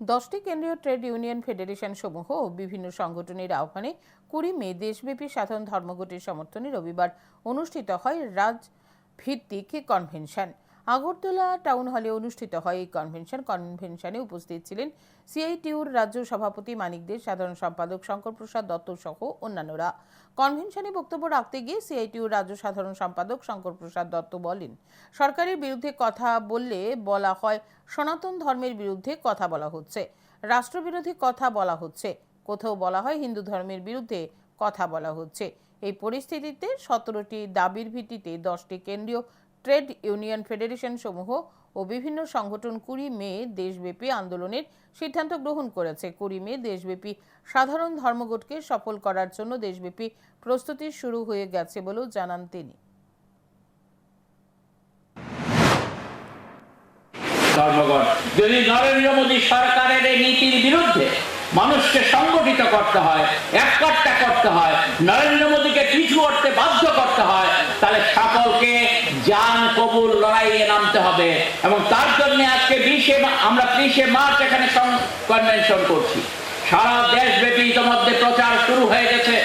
দশটি কেন্দ্রীয় trade union federation সমূহ ও বিভিন্ন সংগঠনের আহ্বানে কুড়ি মে দেশব্যাপী সাধারণ ধর্মঘটের সমর্থনে রবিবার অনুষ্ঠিত হয় রাজ ভিত্তিক কনভেনশন আগরতলা টাউন হলে অনুষ্ঠিত হয় এই কনভেনশন কনভেনশনে উপস্থিত ছিলেন সিআইটিউর রাজ্য সভাপতি মানিক দে, সাধারণ সম্পাদক শঙ্কর প্রসাদ দত্ত সহ অন্যান্যরা। কনভেনশনে বক্তব্য রাখতে গিয়ে সিআইটিউর রাজ্য সাধারণ সম্পাদক শঙ্কর প্রসাদ দত্ত বলেন, সরকারের বিরুদ্ধে কথা বললে বলা হয় সনাতন ধর্মের বিরুদ্ধে কথা বলা হচ্ছে, রাষ্ট্রবিরোধী কথা বলা হচ্ছে, কোথাও বলা হয় হিন্দু ধর্মের বিরুদ্ধে কথা বলা হচ্ছে। এই পরিস্থিতিতে সতেরোটি দাবির ভিত্তিতে দশটি কেন্দ্রীয় ট্রেড ইউনিয়ন ফেডারেশন সমূহ ও বিভিন্ন সংগঠন কুড়ি মে দেশব্যাপী আন্দোলনের সিদ্ধান্ত গ্রহণ করেছে। কুড়ি মে দেশব্যাপী সাধারণ ধর্মঘটকে সফল করার জন্য দেশব্যাপী প্রস্তুতি শুরু হয়ে গেছে বলেও জানান তিনি। যদি নরেন্দ্র মোদী সরকারের এই নীতির বিরুদ্ধে মানুষকে সংগঠিত করতে হয়, এককাট্টা করতে হয়, নরেন্দ্র মোদীকে পিছু হটতে বাধ্য করতে হয় তাহলে সকলকে জান কবুল লড়াইয়ে নামতে হবে। এবং তার জন্য আজকে বিশে আমরা ত্রিশে মার্চ এখানে কনভেনশন করছি। সারা দেশব্যাপী ইতিমধ্যে প্রচার শুরু হয়ে গেছে।